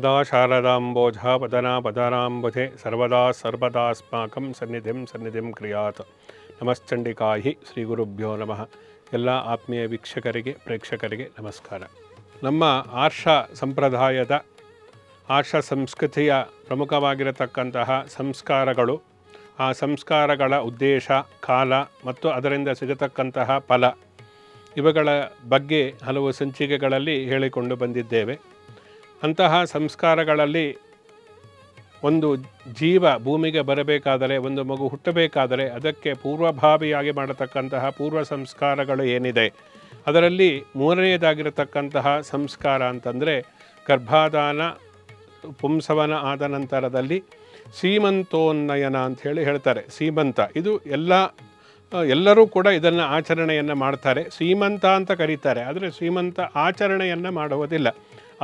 ಶಾರದಾ ಶಾರದಾಂಬೋಜ ಪದನಾ ಪದನಾಂಬುಧೆ ಸರ್ವದಾ ಸರ್ವದಾಸ್ಮಾಕಂ ಸನ್ನಿಧಿಂ ಸನ್ನಿಧಿಂ ಕ್ರಿಯಾತ್. ನಮಶ್ಚಂಡಿಕಾಯಿ ಶ್ರೀ ಗುರುಭ್ಯೋ ನಮಃ. ಎಲ್ಲ ಆತ್ಮೀಯ ವೀಕ್ಷಕರಿಗೆ, ಪ್ರೇಕ್ಷಕರಿಗೆ ನಮಸ್ಕಾರ. ನಮ್ಮ ಆರ್ಷ ಸಂಪ್ರದಾಯದ, ಆರ್ಷ ಸಂಸ್ಕೃತಿಯ ಪ್ರಮುಖವಾಗಿರತಕ್ಕಂತಹ ಸಂಸ್ಕಾರಗಳು, ಆ ಸಂಸ್ಕಾರಗಳ ಉದ್ದೇಶ, ಕಾಲ ಮತ್ತು ಅದರಿಂದ ಸಿಗತಕ್ಕಂತಹ ಫಲ, ಇವುಗಳ ಬಗ್ಗೆ ಹಲವು ಸಂಚಿಕೆಗಳಲ್ಲಿ ಹೇಳಿಕೊಂಡು ಬಂದಿದ್ದೇವೆ. ಅಂತಹ ಸಂಸ್ಕಾರಗಳಲ್ಲಿ ಒಂದು ಜೀವ ಭೂಮಿಗೆ ಬರಬೇಕಾದರೆ, ಒಂದು ಮಗು ಹುಟ್ಟಬೇಕಾದರೆ ಅದಕ್ಕೆ ಪೂರ್ವಭಾವಿಯಾಗಿ ಮಾಡತಕ್ಕಂತಹ ಪೂರ್ವ ಸಂಸ್ಕಾರಗಳು ಏನಿದೆ? ಅದರಲ್ಲಿ ಮೂರನೆಯದಾಗಿರತಕ್ಕಂತಹ ಸಂಸ್ಕಾರ ಅಂತಂದರೆ ಗರ್ಭಾದಾನ, ಪುಂಸವನ ಆದ ನಂತರದಲ್ಲಿ ಸೀಮಂತೋನ್ನಯನ ಹೇಳಿ ಹೇಳ್ತಾರೆ. ಸೀಮಂತ. ಇದು ಎಲ್ಲ, ಎಲ್ಲರೂ ಕೂಡ ಇದನ್ನು ಆಚರಣೆಯನ್ನು ಮಾಡ್ತಾರೆ. ಸೀಮಂತ ಅಂತ ಕರೀತಾರೆ. ಆದರೆ ಸೀಮಂತ ಆಚರಣೆಯನ್ನು ಮಾಡುವುದಿಲ್ಲ.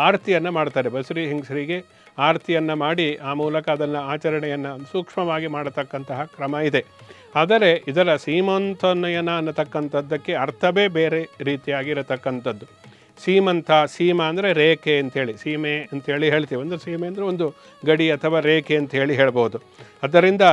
ಆರತಿಯನ್ನು ಮಾಡ್ತಾರೆ. ಬಸರಿ ಹೆಂಗಸರಿಗೆ ಆರತಿಯನ್ನು ಮಾಡಿ ಆ ಮೂಲಕ ಅದನ್ನು ಆಚರಣೆಯನ್ನು ಸೂಕ್ಷ್ಮವಾಗಿ ಮಾಡತಕ್ಕಂತಹ ಕ್ರಮ ಇದೆ. ಆದರೆ ಇದರ ಸೀಮಂತನಯನ ಅನ್ನತಕ್ಕಂಥದ್ದಕ್ಕೆ ಅರ್ಥವೇ ಬೇರೆ ರೀತಿಯಾಗಿರತಕ್ಕಂಥದ್ದು. ಸೀಮಂತ, ಸೀಮಾ ಅಂದರೆ ರೇಖೆ ಅಂತೇಳಿ ಸೀಮೆ ಅಂತೇಳಿ ಹೇಳ್ತೀವಿ. ಒಂದು ಸೀಮೆ ಅಂದರೆ ಒಂದು ಗಡಿ ಅಥವಾ ರೇಖೆ ಅಂತ ಹೇಳಿ ಹೇಳ್ಬೋದು. ಅದರಿಂದ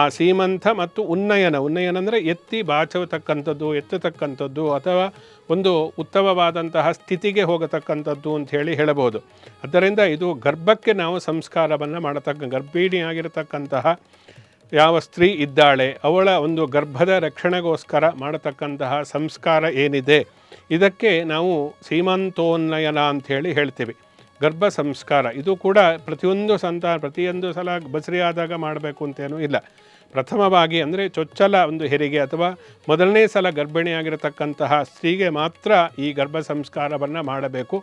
ಆ ಸೀಮಂತ ಮತ್ತು ಉನ್ನಯನ ಉನ್ನಯನ ಅಂದರೆ ಎತ್ತಿ ಬಾಚತಕ್ಕಂಥದ್ದು ಎತ್ತತಕ್ಕಂಥದ್ದು ಅಥವಾ ಒಂದು ಉತ್ತಮವಾದಂತಹ ಸ್ಥಿತಿಗೆ ಹೋಗತಕ್ಕಂಥದ್ದು ಅಂತ ಹೇಳಿ ಹೇಳಬಹುದು. ಅದರಿಂದ ಇದು ಗರ್ಭಕ್ಕೆ ನಾವು ಸಂಸ್ಕಾರವನ್ನು ಮಾಡತಕ್ಕ ಗರ್ಭಿಣಿಯಾಗಿರತಕ್ಕಂತಹ ಯಾವ ಸ್ತ್ರೀ ಇದ್ದಾಳೆ, ಅವಳ ಒಂದು ಗರ್ಭದ ರಕ್ಷಣೆಗೋಸ್ಕರ ಮಾಡತಕ್ಕಂತಹ ಸಂಸ್ಕಾರ ಏನಿದೆ, ಇದಕ್ಕೆ ನಾವು ಸೀಮಂತೋನ್ನಯನ ಅಂಥೇಳಿ ಹೇಳ್ತೀವಿ. ಗರ್ಭ ಸಂಸ್ಕಾರ. ಇದು ಕೂಡ ಪ್ರತಿಯೊಂದು ಸಂತಾನ ಪ್ರತಿಯೊಂದು ಸಲ ಬಸರಿ ಆದಾಗ ಮಾಡಬೇಕು ಅಂತೇನೂ ಇಲ್ಲ. ಪ್ರಥಮವಾಗಿ ಅಂದರೆ ಚೊಚ್ಚಲ ಒಂದು ಹೆರಿಗೆ ಅಥವಾ ಮೊದಲನೇ ಸಲ ಗರ್ಭಿಣಿಯಾಗಿರತಕ್ಕಂತಹ ಸ್ತ್ರೀಗೆ ಮಾತ್ರ ಈ ಗರ್ಭ ಸಂಸ್ಕಾರವನ್ನು ಮಾಡಬೇಕು.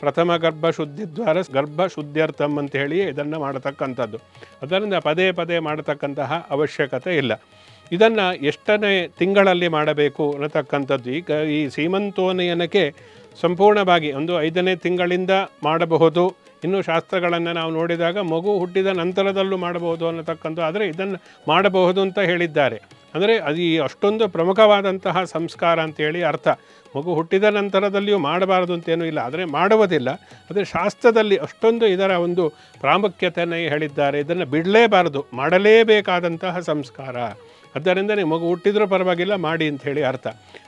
ಪ್ರಥಮ ಗರ್ಭ ಶುದ್ಧಿದ್ವಾರ ಗರ್ಭ ಶುದ್ಧ್ಯರ್ಥಂ ಅಂತ ಹೇಳಿ ಇದನ್ನು ಮಾಡತಕ್ಕಂಥದ್ದು. ಅದರಿಂದ ಪದೇ ಪದೇ ಮಾಡತಕ್ಕಂತಹ ಅವಶ್ಯಕತೆ ಇಲ್ಲ. ಇದನ್ನು ಎಷ್ಟನೇ ತಿಂಗಳಲ್ಲಿ ಮಾಡಬೇಕು ಅನ್ನತಕ್ಕಂಥದ್ದು. ಈಗ ಈ ಸೀಮಂತೋನಯನಕ್ಕೆ ಸಂಪೂರ್ಣವಾಗಿ ಒಂದು ಐದನೇ ತಿಂಗಳಿಂದ ಮಾಡಬಹುದು. ಇನ್ನು ಶಾಸ್ತ್ರಗಳನ್ನು ನಾವು ನೋಡಿದಾಗ ಮಗು ಹುಟ್ಟಿದ ನಂತರದಲ್ಲೂ ಮಾಡಬಹುದು ಅನ್ನತಕ್ಕಂಥ, ಆದರೆ ಇದನ್ನು ಮಾಡಬಹುದು ಅಂತ ಹೇಳಿದ್ದಾರೆ. ಅಂದರೆ ಅದು ಈ ಅಷ್ಟೊಂದು ಪ್ರಮುಖವಾದಂತಹ ಸಂಸ್ಕಾರ ಅಂತೇಳಿ ಅರ್ಥ. ಮಗು ಹುಟ್ಟಿದ ನಂತರದಲ್ಲಿಯೂ ಮಾಡಬಾರದು ಅಂತೇನೂ ಇಲ್ಲ, ಆದರೆ ಮಾಡುವುದಿಲ್ಲ. ಆದರೆ ಶಾಸ್ತ್ರದಲ್ಲಿ ಅಷ್ಟೊಂದು ಇದರ ಒಂದು ಪ್ರಾಮುಖ್ಯತೆಯನ್ನು ಹೇಳಿದ್ದಾರೆ. ಇದನ್ನು ಬಿಡಲೇಬಾರದು, ಮಾಡಲೇಬೇಕಾದಂತಹ ಸಂಸ್ಕಾರ. ಆದ್ದರಿಂದ ನೀವು ಮಗು ಹುಟ್ಟಿದ್ರೂ ಪರವಾಗಿಲ್ಲ, ಮಾಡಿ ಅಂತ ಹೇಳಿ ಅರ್ಥ.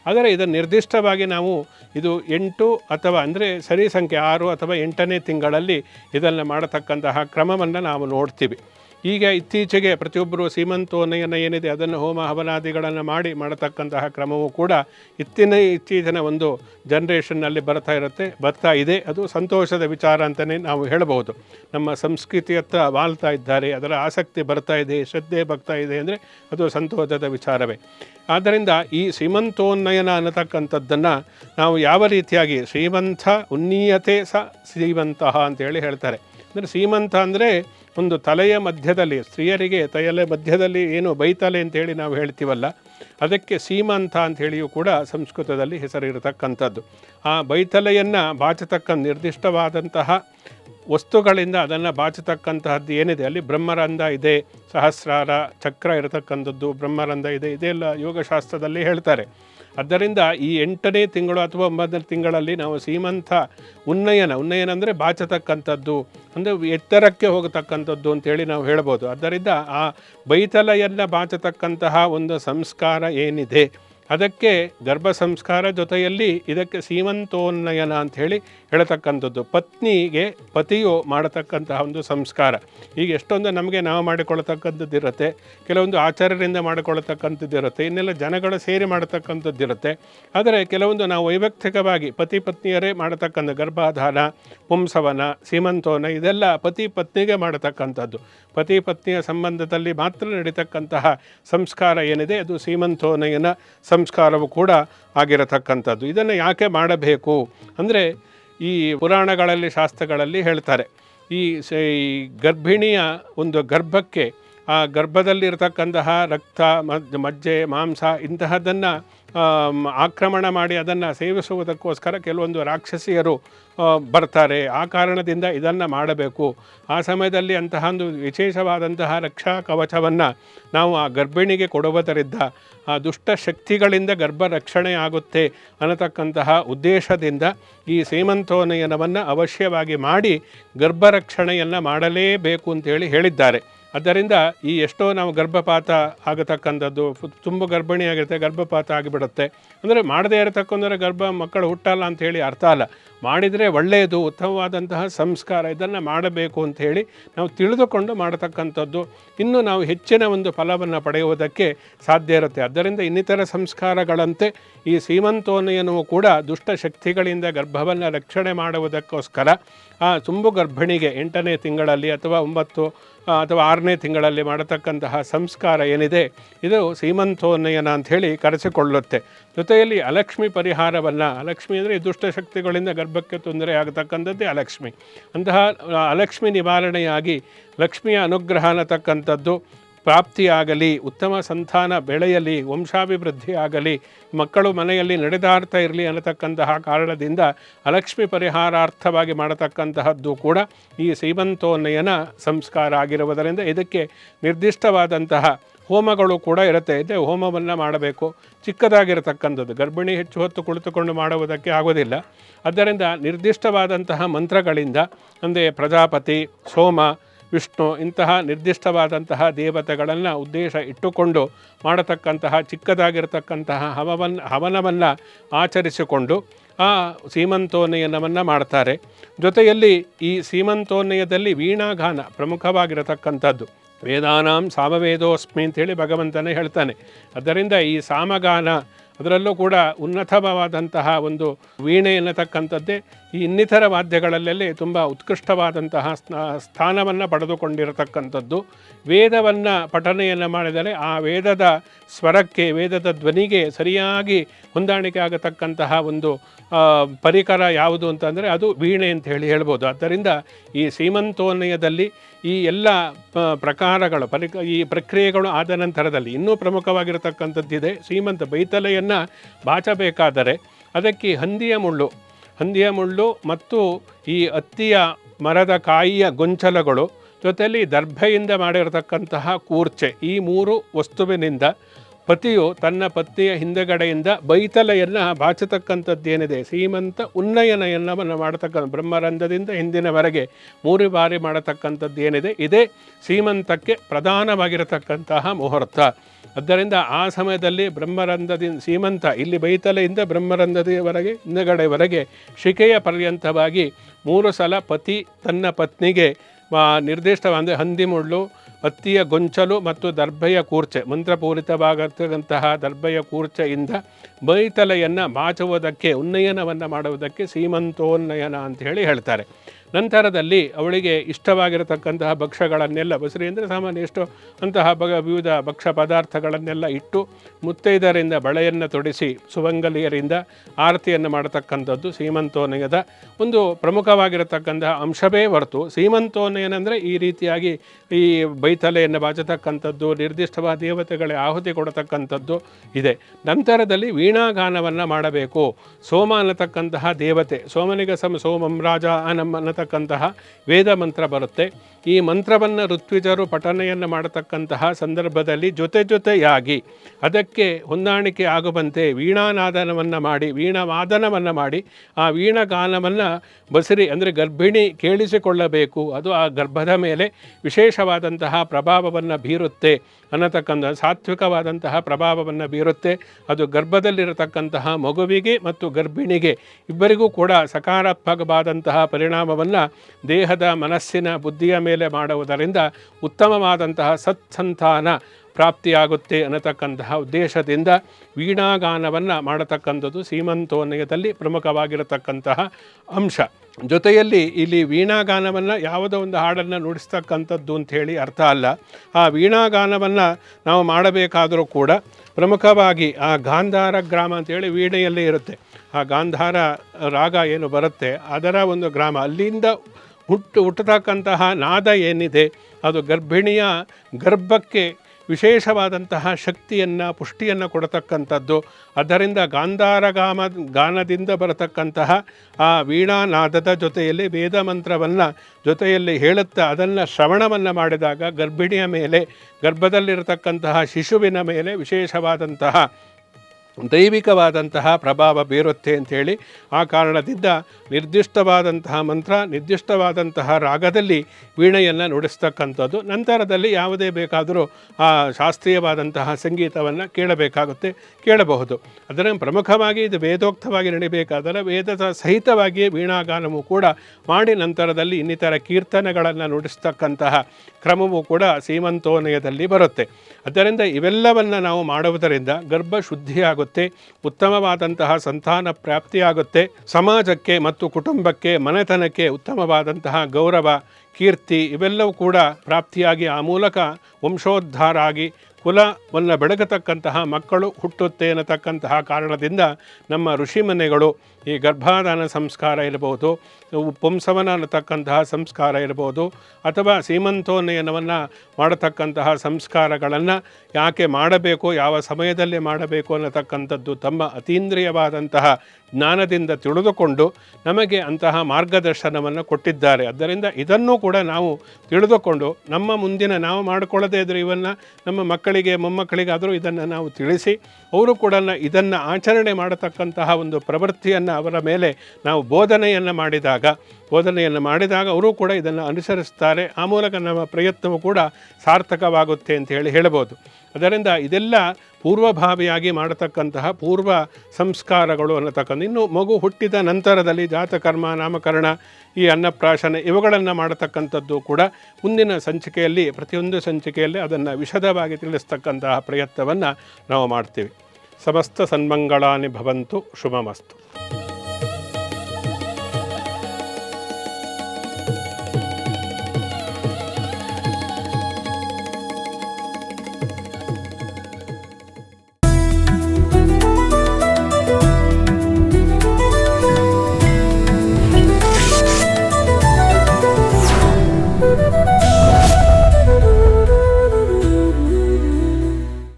ಆದರೆ ಇದನ್ನು ನಿರ್ದಿಷ್ಟವಾಗಿ ನಾವು ಇದು ಎಂಟು ಅಥವಾ ಅಂದರೆ ಸರಿ ಸಂಖ್ಯೆ ಆರು ಅಥವಾ ಎಂಟನೇ ತಿಂಗಳಲ್ಲಿ ಇದನ್ನು ಮಾಡತಕ್ಕಂತಹ ಕ್ರಮವನ್ನು ನಾವು ನೋಡ್ತೀವಿ. ಈಗ ಇತ್ತೀಚೆಗೆ ಪ್ರತಿಯೊಬ್ಬರು ಸೀಮಂತೋನಯನ ಏನಿದೆ, ಅದನ್ನು ಹೋಮ ಹವನಾದಿಗಳನ್ನು ಮಾಡಿ ಮಾಡತಕ್ಕಂತಹ ಕ್ರಮವೂ ಕೂಡ ಇತ್ತಿನ ಇತ್ತೀಚಿನ ಒಂದು ಜನ್ರೇಷನ್ನಲ್ಲಿ ಬರ್ತಾ ಇರುತ್ತೆ, ಬರ್ತಾ ಇದೆ. ಅದು ಸಂತೋಷದ ವಿಚಾರ ಅಂತಲೇ ನಾವು ಹೇಳಬಹುದು. ನಮ್ಮ ಸಂಸ್ಕೃತಿಯತ್ತ ವಾಲ್ತಾ ಇದ್ದಾರೆ, ಅದರ ಆಸಕ್ತಿ ಬರ್ತಾ ಇದೆ, ಶ್ರದ್ಧೆ ಬರ್ತಾ ಇದೆ ಅಂದರೆ ಅದು ಸಂತೋಷದ ವಿಚಾರವೇ. ಆದ್ದರಿಂದ ಈ ಶ್ರೀಮಂತೋನ್ನಯನ ಅನ್ನತಕ್ಕಂಥದ್ದನ್ನು ನಾವು ಯಾವ ರೀತಿಯಾಗಿ ಶ್ರೀಮಂತ ಉನ್ನೀಯತೆ ಸ ಶ್ರೀಮಂತಹ ಅಂತೇಳಿ ಹೇಳ್ತಾರೆ. ಅಂದರೆ ಸೀಮಂತ ಅಂದರೆ ಒಂದು ತಲೆಯ ಮಧ್ಯದಲ್ಲಿ, ಸ್ತ್ರೀಯರಿಗೆ ತಲೆ ಮಧ್ಯದಲ್ಲಿ ಏನು ಬೈತಲೆ ಅಂತೇಳಿ ನಾವು ಹೇಳ್ತೀವಲ್ಲ, ಅದಕ್ಕೆ ಸೀಮಂತ ಅಂಥೇಳಿಯೂ ಕೂಡ ಸಂಸ್ಕೃತದಲ್ಲಿ ಹೆಸರಿರತಕ್ಕಂಥದ್ದು. ಆ ಬೈತಲೆಯನ್ನು ಬಾಚತಕ್ಕ ನಿರ್ದಿಷ್ಟವಾದಂತಹ ವಸ್ತುಗಳಿಂದ ಅದನ್ನು ಬಾಚತಕ್ಕಂತಹದ್ದು ಏನಿದೆ? ಅಲ್ಲಿ ಬ್ರಹ್ಮರಂಧ ಇದೆ, ಸಹಸ್ರಾರ ಚಕ್ರ ಇರತಕ್ಕಂಥದ್ದು ಬ್ರಹ್ಮರಂಧ ಇದೆ, ಇದೆಲ್ಲ ಯೋಗಶಾಸ್ತ್ರದಲ್ಲಿ ಹೇಳ್ತಾರೆ. ಆದ್ದರಿಂದ ಈ ಎಂಟನೇ ತಿಂಗಳು ಅಥವಾ ಒಂಬತ್ತನೇ ತಿಂಗಳಲ್ಲಿ ನಾವು ಸೀಮಂತ ಉನ್ನಯನ ಉನ್ನಯನ ಅಂದರೆ ಬಾಚತಕ್ಕಂಥದ್ದು, ಅಂದರೆ ಎತ್ತರಕ್ಕೆ ಹೋಗತಕ್ಕಂಥದ್ದು ಅಂತೇಳಿ ನಾವು ಹೇಳ್ಬೋದು. ಆದ್ದರಿಂದ ಆ ಬೈತಲೆಯನ್ನು ಬಾಚತಕ್ಕಂತಹ ಒಂದು ಸಂಸ್ಕಾರ ಏನಿದೆ? ಅದಕ್ಕೆ ಗರ್ಭ ಸಂಸ್ಕಾರ ಜೊತೆಯಲ್ಲಿ ಇದಕ್ಕೆ ಸೀಮಂತೋನ್ನಯನ ಹೇಳಿ ಹೇಳತಕ್ಕಂಥದ್ದು. ಪತ್ನಿಗೆ ಪತಿಯು ಮಾಡತಕ್ಕಂತಹ ಒಂದು ಸಂಸ್ಕಾರ. ಈಗ ಎಷ್ಟೊಂದು ನಮಗೆ ನಾವು ಮಾಡಿಕೊಳ್ಳತಕ್ಕಂಥದ್ದು ಇರುತ್ತೆ ಕೆಲವೊಂದು ಆಚಾರ್ಯರಿಂದ ಮಾಡಿಕೊಳ್ಳತಕ್ಕಂಥದ್ದು ಇರುತ್ತೆ ಇನ್ನೆಲ್ಲ ಜನಗಳು ಸೇರಿ ಮಾಡತಕ್ಕಂಥದ್ದಿರುತ್ತೆ. ಆದರೆ ಕೆಲವೊಂದು ನಾವು ವೈಯಕ್ತಿಕವಾಗಿ ಪತಿ ಪತ್ನಿಯರೇ ಮಾಡತಕ್ಕಂಥ ಗರ್ಭಾಧಾನ, ಪುಂಸವನ, ಸೀಮಂತೋನ ಇದೆಲ್ಲ ಪತಿ ಪತ್ನಿಗೆ ಮಾಡತಕ್ಕಂಥದ್ದು. ಪತಿ ಪತ್ನಿಯ ಸಂಬಂಧದಲ್ಲಿ ಮಾತ್ರ ನಡೀತಕ್ಕಂತಹ ಸಂಸ್ಕಾರ ಏನಿದೆ, ಅದು ಸೀಮಂತೋನಯನ ಸಂಸ್ಕಾರವು ಕೂಡ ಆಗಿರತಕ್ಕಂಥದ್ದು. ಇದನ್ನು ಯಾಕೆ ಮಾಡಬೇಕು? ಅಂದರೆ ಈ ಪುರಾಣಗಳಲ್ಲಿ, ಶಾಸ್ತ್ರಗಳಲ್ಲಿ ಹೇಳ್ತಾರೆ. ಈ ಗರ್ಭಿಣಿಯ ಒಂದು ಗರ್ಭಕ್ಕೆ ಆ ಗರ್ಭದಲ್ಲಿರತಕ್ಕಂತಹ ರಕ್ತ ಮಜ್ ಮಜ್ಜೆ, ಮಾಂಸ ಇಂತಹದ್ದನ್ನು ಆಕ್ರಮಣ ಮಾಡಿ ಅದನ್ನು ಸೇವಿಸುವುದಕ್ಕೋಸ್ಕರ ಕೆಲವೊಂದು ರಾಕ್ಷಸಿಯರು ಬರ್ತಾರೆ. ಆ ಕಾರಣದಿಂದ ಇದನ್ನು ಮಾಡಬೇಕು. ಆ ಸಮಯದಲ್ಲಿ ಅಂತಹ ಒಂದು ವಿಶೇಷವಾದಂತಹ ರಕ್ಷಾ ಕವಚವನ್ನು ನಾವು ಆ ಗರ್ಭಿಣಿಗೆ ಕೊಡುವುದರಿಂದ ಆ ದುಷ್ಟ ಶಕ್ತಿಗಳಿಂದ ಗರ್ಭ ರಕ್ಷಣೆ ಆಗುತ್ತೆ ಅನ್ನತಕ್ಕಂತಹ ಉದ್ದೇಶದಿಂದ ಈ ಸೀಮಂತೋನಯನವನ್ನು ಅವಶ್ಯವಾಗಿ ಮಾಡಿ ಗರ್ಭರಕ್ಷಣೆಯನ್ನು ಮಾಡಲೇಬೇಕು ಅಂತೇಳಿ ಹೇಳಿದ್ದಾರೆ. ಆದ್ದರಿಂದ ಈ ಎಷ್ಟೋ ನಾವು ಗರ್ಭಪಾತ ಆಗತಕ್ಕಂಥದ್ದು ತುಂಬ ಗರ್ಭಿಣಿಯಾಗಿರುತ್ತೆ ಗರ್ಭಪಾತ ಆಗಿಬಿಡುತ್ತೆ. ಅಂದರೆ ಮಾಡದೇ ಇರತಕ್ಕಂದರೆ ಗರ್ಭ ಮಕ್ಕಳು ಹುಟ್ಟಲ್ಲ ಅಂತ ಅರ್ಥ ಅಲ್ಲ. ಮಾಡಿದರೆ ಒಳ್ಳೆಯದು, ಉತ್ತಮವಾದಂತಹ ಸಂಸ್ಕಾರ ಇದನ್ನು ಮಾಡಬೇಕು ಅಂತ ನಾವು ತಿಳಿದುಕೊಂಡು ಮಾಡತಕ್ಕಂಥದ್ದು. ಇನ್ನೂ ನಾವು ಹೆಚ್ಚಿನ ಒಂದು ಫಲವನ್ನು ಪಡೆಯುವುದಕ್ಕೆ ಸಾಧ್ಯ ಇರುತ್ತೆ. ಆದ್ದರಿಂದ ಇನ್ನಿತರ ಸಂಸ್ಕಾರಗಳಂತೆ ಈ ಸೀಮಂತೋನೆಯನ್ನು ಕೂಡ ದುಷ್ಟಶಕ್ತಿಗಳಿಂದ ಗರ್ಭವನ್ನು ರಕ್ಷಣೆ ಮಾಡುವುದಕ್ಕೋಸ್ಕರ, ಆ ತುಂಬು ಗರ್ಭಿಣಿಗೆ ಎಂಟನೇ ತಿಂಗಳಲ್ಲಿ ಅಥವಾ ಒಂಬತ್ತು ಅಥವಾ ಆರನೇ ತಿಂಗಳಲ್ಲಿ ಮಾಡತಕ್ಕಂತಹ ಸಂಸ್ಕಾರ ಏನಿದೆ, ಇದು ಸೀಮಂತೋನ್ನಯನ ಅಂಥೇಳಿ ಕರೆಸಿಕೊಳ್ಳುತ್ತೆ. ಜೊತೆಯಲ್ಲಿ ಅಲಕ್ಷ್ಮಿ ಪರಿಹಾರವನ್ನು, ಅಲಕ್ಷ್ಮಿ ಅಂದರೆ ದುಷ್ಟಶಕ್ತಿಗಳಿಂದ ಗರ್ಭಕ್ಕೆ ತೊಂದರೆ ಆಗತಕ್ಕಂಥದ್ದೇ ಅಲಕ್ಷ್ಮಿ. ಅಂತಹ ಅಲಕ್ಷ್ಮಿ ನಿವಾರಣೆಯಾಗಿ ಲಕ್ಷ್ಮಿಯ ಅನುಗ್ರಹ ಅನ್ನತಕ್ಕಂಥದ್ದು ಪ್ರಾಪ್ತಿಯಾಗಲಿ, ಉತ್ತಮ ಸಂತಾನ ಬೆಳೆಯಲಿ, ವಂಶಾಭಿವೃದ್ಧಿ ಆಗಲಿ, ಮಕ್ಕಳು ಮನೆಯಲ್ಲಿ ನಡೆದಾಡ್ತಾ ಇರಲಿ ಅನ್ನತಕ್ಕಂತಹ ಕಾರಣದಿಂದ ಅಲಕ್ಷ್ಮಿ ಪರಿಹಾರಾರ್ಥವಾಗಿ ಮಾಡತಕ್ಕಂತಹದ್ದು ಕೂಡ ಈ ಸೀಮಂತೋನ್ನಯನ ಸಂಸ್ಕಾರ ಆಗಿರುವುದರಿಂದ ಇದಕ್ಕೆ ನಿರ್ದಿಷ್ಟವಾದಂತಹ ಹೋಮಗಳು ಕೂಡ ಇರುತ್ತೆ. ಇದೆ, ಹೋಮವನ್ನು ಮಾಡಬೇಕು. ಚಿಕ್ಕದಾಗಿರತಕ್ಕಂಥದ್ದು. ಗರ್ಭಿಣಿ ಹೆಚ್ಚು ಹೊತ್ತು ಕುಳಿತುಕೊಂಡು ಮಾಡುವುದಕ್ಕೆ ಆಗೋದಿಲ್ಲ ಆದ್ದರಿಂದ ನಿರ್ದಿಷ್ಟವಾದಂತಹ ಮಂತ್ರಗಳಿಂದ ಅಂದರೆ ಪ್ರಜಾಪತಿ, ಸೋಮ ವಿಷ್ಣು, ಇಂತಹ ನಿರ್ದಿಷ್ಟವಾದಂತಹ ದೇವತೆಗಳನ್ನು ಉದ್ದೇಶ ಇಟ್ಟುಕೊಂಡು ಮಾಡತಕ್ಕಂತಹ, ಚಿಕ್ಕದಾಗಿರತಕ್ಕಂತಹ ಹವವನ್ನು ಹವನವನ್ನು ಆಚರಿಸಿಕೊಂಡು ಆ ಸೀಮಂತೋನ್ನಯನವನ್ನು ಮಾಡ್ತಾರೆ. ಜೊತೆಯಲ್ಲಿ ಈ ಸೀಮಂತೋನ್ನಯದಲ್ಲಿ ವೀಣಾಗಾನ ಪ್ರಮುಖವಾಗಿರತಕ್ಕಂಥದ್ದು. ವೇದಾನಾಂ ಸಾಮವೇದೋಸ್ಮಿ ಅಂತೇಳಿ ಭಗವಂತನೇ ಹೇಳ್ತಾನೆ. ಅದರಿಂದ ಈ ಸಾಮಗಾನ ಅದರಲ್ಲೂ ಕೂಡ ಉನ್ನತವಾದಂತಹ ಒಂದು ವೀಣೆ ಎನ್ನತಕ್ಕಂಥದ್ದೇ ಈ ಇನ್ನಿತರ ವಾದ್ಯಗಳಲ್ಲೆಲ್ಲಿ ತುಂಬ ಉತ್ಕೃಷ್ಟವಾದಂತಹ ಸ್ಥಾನವನ್ನು ಪಡೆದುಕೊಂಡಿರತಕ್ಕಂಥದ್ದು. ವೇದವನ್ನು ಪಠನೆಯನ್ನು ಮಾಡಿದರೆ ಆ ವೇದದ ಸ್ವರಕ್ಕೆ, ವೇದದ ಧ್ವನಿಗೆ ಸರಿಯಾಗಿ ಹೊಂದಾಣಿಕೆ ಆಗತಕ್ಕಂತಹ ಒಂದು ಪರಿಕರ ಯಾವುದು ಅಂತಂದರೆ ಅದು ವೀಣೆ ಅಂತ ಹೇಳಿ ಹೇಳ್ಬೋದು. ಆದ್ದರಿಂದ ಈ ಸೀಮಂತೋನ್ನಯದಲ್ಲಿ ಈ ಎಲ್ಲ ಪ್ರಕಾರಗಳು ಪರಿಕ ಈ ಪ್ರಕ್ರಿಯೆಗಳು ಆದ ನಂತರದಲ್ಲಿ ಇನ್ನೂ ಪ್ರಮುಖವಾಗಿರತಕ್ಕಂಥದ್ದಿದೆ. ಶ್ರೀಮಂತ ಬೈತಲೆಯನ್ನು ಬಾಚಬೇಕಾದರೆ ಅದಕ್ಕೆ ಹಂದಿಯ ಮುಳ್ಳು ಹಂದಿಯ ಮುಳ್ಳು ಮತ್ತು ಈ ಅತ್ತಿಯ ಮರದ ಕಾಯಿಯ ಗೊಂಚಲಗಳು ಜೊತೆಯಲ್ಲಿ ದರ್ಭೆಯಿಂದ ಮಾಡಿರತಕ್ಕಂತಹ ಕೂರ್ಚೆ, ಈ ಮೂರು ವಸ್ತುವಿನಿಂದ ಪತಿಯು ತನ್ನ ಪತ್ನಿಯ ಹಿಂದೆಗಡೆಯಿಂದ ಬೈತಲೆಯನ್ನು ಬಾಚತಕ್ಕಂಥದ್ದೇನಿದೆ? ಸೀಮಂತ ಉನ್ನಯನವನ್ನು ಮಾಡತಕ್ಕಂಥ ಬ್ರಹ್ಮರಂಧದಿಂದ ಹಿಂದಿನವರೆಗೆ ಮೂರು ಬಾರಿ ಮಾಡತಕ್ಕಂಥದ್ದೇನಿದೆ? ಇದೇ ಸೀಮಂತಕ್ಕೆ ಪ್ರಧಾನವಾಗಿರತಕ್ಕಂತಹ ಮುಹೂರ್ತ. ಆದ್ದರಿಂದ ಆ ಸಮಯದಲ್ಲಿ ಬ್ರಹ್ಮರಂಧದಿಂದ ಸೀಮಂತ ಇಲ್ಲಿ ಬೈತಲೆಯಿಂದ ಬ್ರಹ್ಮರಂಧದವರೆಗೆ ಹಿಂದಗಡೆವರೆಗೆ ಶಿಕೆಯ ಪರ್ಯಂತವಾಗಿ ಮೂರು ಸಲ ಪತಿ ತನ್ನ ಪತ್ನಿಗೆ ನಿರ್ದಿಷ್ಟವಾದ ಹಂದಿ ಮುಳ್ಳು ಹತ್ತಿಯ ಗೊಂಚಲು ಮತ್ತು ದರ್ಭೆಯ ಕೂರ್ಚೆ. ಮಂತ್ರಪೂರಿತವಾಗಿರ್ತಕ್ಕಂತಹ ದರ್ಭೆಯ ಕೂರ್ಚೆಯಿಂದ ಬೈತಲೆಯನ್ನು ಮಾಚುವುದಕ್ಕೆ, ಉನ್ನಯನವನ್ನು ಮಾಡುವುದಕ್ಕೆ ಸೀಮಂತೋನ್ನಯನ ಅಂತ ಹೇಳಿ ಹೇಳ್ತಾರೆ. ನಂತರದಲ್ಲಿ ಅವಳಿಗೆ ಇಷ್ಟವಾಗಿರತಕ್ಕಂತಹ ಭಕ್ಷ್ಯಗಳನ್ನೆಲ್ಲ, ಬಸರಿ ಅಂದರೆ ಸಾಮಾನ್ಯ ಎಷ್ಟು ಅಂತಹ ಬಗ, ವಿವಿಧ ಭಕ್ಷ್ಯ ಪದಾರ್ಥಗಳನ್ನೆಲ್ಲ ಇಟ್ಟು ಮುತ್ತೈದರಿಂದ ಬಳೆಯನ್ನು ತೊಡಿಸಿ ಸುವಂಗಲಿಯರಿಂದ ಆರತಿಯನ್ನು ಮಾಡತಕ್ಕಂಥದ್ದು ಸೀಮಂತೋನಯದ ಒಂದು ಪ್ರಮುಖವಾಗಿರತಕ್ಕಂತಹ ಅಂಶವೇ ಹೊರತು. ಸೀಮಂತೋನಯನ ಅಂದರೆ ಈ ರೀತಿಯಾಗಿ ಈ ಬೈತಲೆಯನ್ನು ಬಾಚತಕ್ಕಂಥದ್ದು, ನಿರ್ದಿಷ್ಟವಾದ ದೇವತೆಗಳೇ ಆಹುತಿ ಕೊಡತಕ್ಕಂಥದ್ದು ಇದೆ. ನಂತರದಲ್ಲಿ ವೀಣಾಗಾನವನ್ನು ಮಾಡಬೇಕು. ಸೋಮ ಅನ್ನತಕ್ಕಂತಹ ದೇವತೆ ಸೋಮನಿಗೆ ಸಮ ಸೋಮಂ ರಾಜ ಅನಂ ಅನ್ನತಕ್ಕಂತಹ ವೇದ ಮಂತ್ರ ಬರುತ್ತೆ. ಈ ಮಂತ್ರವನ್ನು ಋತ್ವಿಜರು ಪಠನೆಯನ್ನು ಮಾಡತಕ್ಕಂತಹ ಸಂದರ್ಭದಲ್ಲಿ ಜೊತೆ ಜೊತೆಯಾಗಿ ಅದಕ್ಕೆ ಹೊಂದಾಣಿಕೆ ಆಗುವಂತೆ ವೀಣಾನಾದನವನ್ನು ಮಾಡಿ, ವೀಣಾವಾದನವನ್ನು ಮಾಡಿ, ಆ ವೀಣಗಾನವನ್ನು ಬಸರಿ ಅಂದರೆ ಗರ್ಭಿಣಿ ಕೇಳಿಸಿಕೊಳ್ಳಬೇಕು. ಅದು ಆ ಗರ್ಭದ ಮೇಲೆ ವಿಶೇಷವಾದಂತಹ ಪ್ರಭಾವವನ್ನು ಬೀರುತ್ತೆ. ಅನ್ನತಕ್ಕಂಥ ಸಾತ್ವಿಕವಾದಂತಹ ಪ್ರಭಾವವನ್ನು ಬೀರುತ್ತೆ. ಅದು ಗರ್ಭದಲ್ಲಿರತಕ್ಕಂತಹ ಮಗುವಿಗೆ ಮತ್ತು ಗರ್ಭಿಣಿಗೆ ಇಬ್ಬರಿಗೂ ಕೂಡ ಸಕಾರಾತ್ಮಕವಾದಂತಹ ಪರಿಣಾಮವನ್ನು ದೇಹದ ಮನಸ್ಸಿನ ಬುದ್ಧಿಯ ಮೇಲೆ ಮಾಡುವುದರಿಂದ ಉತ್ತಮವಾದಂತಹ ಸತ್ಸಂತಾನ ಪ್ರಾಪ್ತಿಯಾಗುತ್ತೆ ಅನ್ನತಕ್ಕಂತಹ ಉದ್ದೇಶದಿಂದ ವೀಣಾಗಾನವನ್ನು ಮಾಡತಕ್ಕಂಥದ್ದು ಸೀಮಂತೋನ್ನಯದಲ್ಲಿ ಪ್ರಮುಖವಾಗಿರತಕ್ಕಂತಹ ಅಂಶ. ಜೊತೆಯಲ್ಲಿ ಇಲ್ಲಿ ವೀಣಾಗಾನವನ್ನು ಯಾವುದೋ ಒಂದು ಹಾಡನ್ನು ನುಡಿಸ್ತಕ್ಕಂಥದ್ದು ಅಂಥೇಳಿ ಅರ್ಥ ಅಲ್ಲ. ಆ ವೀಣಾಗಾನವನ್ನು ನಾವು ಮಾಡಬೇಕಾದರೂ ಕೂಡ ಪ್ರಮುಖವಾಗಿ ಆ ಗಾಂಧಾರ ಗ್ರಾಮ ಅಂತೇಳಿ ವೀಣೆಯಲ್ಲೇ ಇರುತ್ತೆ. ಆ ಗಾಂಧಾರ ರಾಗ ಏನು ಬರುತ್ತೆ, ಅದರ ಒಂದು ಗ್ರಾಮ. ಅಲ್ಲಿಂದ ಹುಟ್ಟು ಹುಟ್ಟತಕ್ಕಂತಹ ನಾದ ಏನಿದೆ, ಅದು ಗರ್ಭಿಣಿಯ ಗರ್ಭಕ್ಕೆ ವಿಶೇಷವಾದಂತಹ ಶಕ್ತಿಯನ್ನು, ಪುಷ್ಟಿಯನ್ನು ಕೊಡತಕ್ಕಂಥದ್ದು. ಅದರಿಂದ ಗಾಂಧಾರಗಾಮ, ಗಾನದಿಂದ ಬರತಕ್ಕಂತಹ ಆ ವೀಣಾನಾದದ ಜೊತೆಯಲ್ಲಿ ವೇದ ಮಂತ್ರವನ್ನು ಜೊತೆಯಲ್ಲಿ ಹೇಳುತ್ತಾ, ಅದನ್ನು ಶ್ರವಣವನ್ನು ಮಾಡಿದಾಗ ಗರ್ಭಿಣಿಯ ಮೇಲೆ, ಗರ್ಭದಲ್ಲಿರತಕ್ಕಂತಹ ಶಿಶುವಿನ ಮೇಲೆ ವಿಶೇಷವಾದಂತಹ ದೈವಿಕವಾದಂತಹ ಪ್ರಭಾವ ಬೀರುತ್ತೆ ಅಂಥೇಳಿ ಆ ಕಾರಣದಿಂದ ನಿರ್ದಿಷ್ಟವಾದಂತಹ ಮಂತ್ರ, ನಿರ್ದಿಷ್ಟವಾದಂತಹ ರಾಗದಲ್ಲಿ ವೀಣೆಯನ್ನು ನುಡಿಸ್ತಕ್ಕಂಥದ್ದು. ನಂತರದಲ್ಲಿ ಯಾವುದೇ ಬೇಕಾದರೂ ಆ ಶಾಸ್ತ್ರೀಯವಾದಂತಹ ಸಂಗೀತವನ್ನು ಕೇಳಬೇಕಾಗುತ್ತೆ, ಕೇಳಬಹುದು. ಅದರ ಪ್ರಮುಖವಾಗಿ ಇದು ವೇದೋಕ್ತವಾಗಿ ನಡಿಬೇಕಾದರೆ ವೇದದ ಸಹಿತವಾಗಿಯೇ ವೀಣಾಗಾನವೂ ಕೂಡ ಮಾಡಿ ನಂತರದಲ್ಲಿ ಇನ್ನಿತರ ಕೀರ್ತನೆಗಳನ್ನು ನುಡಿಸ್ತಕ್ಕಂತಹ ಕ್ರಮವೂ ಕೂಡ ಸೀಮಂತೋನಯದಲ್ಲಿ ಬರುತ್ತೆ. ಅದರಿಂದ ಇವೆಲ್ಲವನ್ನು ನಾವು ಮಾಡುವುದರಿಂದ ಗರ್ಭ ಶುದ್ಧಿಯಾಗುತ್ತೆ, ಉತ್ತಮವಾದಂತಹ ಸಂತಾನ ಪ್ರಾಪ್ತಿಯಾಗುತ್ತೆ. ಸಮಾಜಕ್ಕೆ ಮತ್ತು ಕುಟುಂಬಕ್ಕೆ, ಮನೆತನಕ್ಕೆ ಉತ್ತಮವಾದಂತಹ ಗೌರವ ಕೀರ್ತಿ ಇವೆಲ್ಲವೂ ಕೂಡ ಪ್ರಾಪ್ತಿಯಾಗಿ ಆ ಮೂಲಕ ವಂಶೋದ್ಧಾರ ಆಗಿ ಕುಲವನ್ನು ಬೆಳಗತಕ್ಕಂತಹ ಮಕ್ಕಳು ಹುಟ್ಟುತ್ತೆ ಅನ್ನತಕ್ಕಂತಹ ಕಾರಣದಿಂದ ನಮ್ಮ ಋಷಿಮನೆಗಳು ಈ ಗರ್ಭಾಧಾನ ಸಂಸ್ಕಾರ ಇರಬಹುದು ಪುಂಸವನ ಅನ್ನತಕ್ಕಂತಹ ಸಂಸ್ಕಾರ ಇರಬಹುದು, ಅಥವಾ ಸೀಮಂತೋನ್ನಯನವನ್ನು ಮಾಡತಕ್ಕಂತಹ ಸಂಸ್ಕಾರಗಳನ್ನು ಯಾಕೆ ಮಾಡಬೇಕು, ಯಾವ ಸಮಯದಲ್ಲಿ ಮಾಡಬೇಕು ಅನ್ನತಕ್ಕಂಥದ್ದು ತಮ್ಮ ಅತೀಂದ್ರಿಯವಾದಂತಹ ಜ್ಞಾನದಿಂದ ತಿಳಿದುಕೊಂಡು ನಮಗೆ ಅಂತಹ ಮಾರ್ಗದರ್ಶನವನ್ನು ಕೊಟ್ಟಿದ್ದಾರೆ. ಆದ್ದರಿಂದ ಇದನ್ನು ಕೂಡ ನಾವು ತಿಳಿದುಕೊಂಡು ನಮ್ಮ ಮುಂದಿನ ನಾವು ಮಾಡಿಕೊಳ್ಳದೇ ಇದ್ದರೆ ಇವನ್ನು ನಮ್ಮ ಮಕ್ಕಳಿಗೆ, ಮೊಮ್ಮಕ್ಕಳಿಗಾದರೂ ಇದನ್ನು ನಾವು ತಿಳಿಸಿ, ಅವರು ಕೂಡ ಇದನ್ನು ಆಚರಣೆ ಮಾಡತಕ್ಕಂತಹ ಒಂದು ಪ್ರವೃತ್ತಿಯನ್ನು ಅವರ ಮೇಲೆ ನಾವು ಬೋಧನೆಯನ್ನು ಮಾಡಿದಾಗ ಬೋಧನೆಯನ್ನು ಮಾಡಿದಾಗ ಅವರು ಕೂಡ ಇದನ್ನು ಅನುಸರಿಸ್ತಾರೆ. ಆ ಮೂಲಕ ನಮ್ಮ ಪ್ರಯತ್ನವು ಕೂಡ ಸಾರ್ಥಕವಾಗುತ್ತೆ ಅಂತ ಹೇಳಿ ಹೇಳ್ಬೋದು. ಅದರಿಂದ ಇದೆಲ್ಲ ಪೂರ್ವಭಾವಿಯಾಗಿ ಮಾಡತಕ್ಕಂತಹ ಪೂರ್ವ ಸಂಸ್ಕಾರಗಳು ಅನ್ನತಕ್ಕಂಥ ಇನ್ನು ಮಗು ಹುಟ್ಟಿದ ನಂತರದಲ್ಲಿ ಜಾತಕರ್ಮ, ನಾಮಕರಣ, ಈ ಅನ್ನಪ್ರಾಶನ ಇವುಗಳನ್ನು ಮಾಡತಕ್ಕಂಥದ್ದು ಕೂಡ ಮುಂದಿನ ಸಂಚಿಕೆಯಲ್ಲಿ, ಪ್ರತಿಯೊಂದು ಸಂಚಿಕೆಯಲ್ಲಿ ಅದನ್ನು ವಿಶದವಾಗಿ ತಿಳಿಸ್ತಕ್ಕಂತಹ ಪ್ರಯತ್ನವನ್ನು ನಾವು ಮಾಡ್ತೀವಿ. ಸಮಸ್ತ ಸನ್ಮಂಗಳಾನಿ ಭವಂತು, ಶುಭಮಸ್ತು.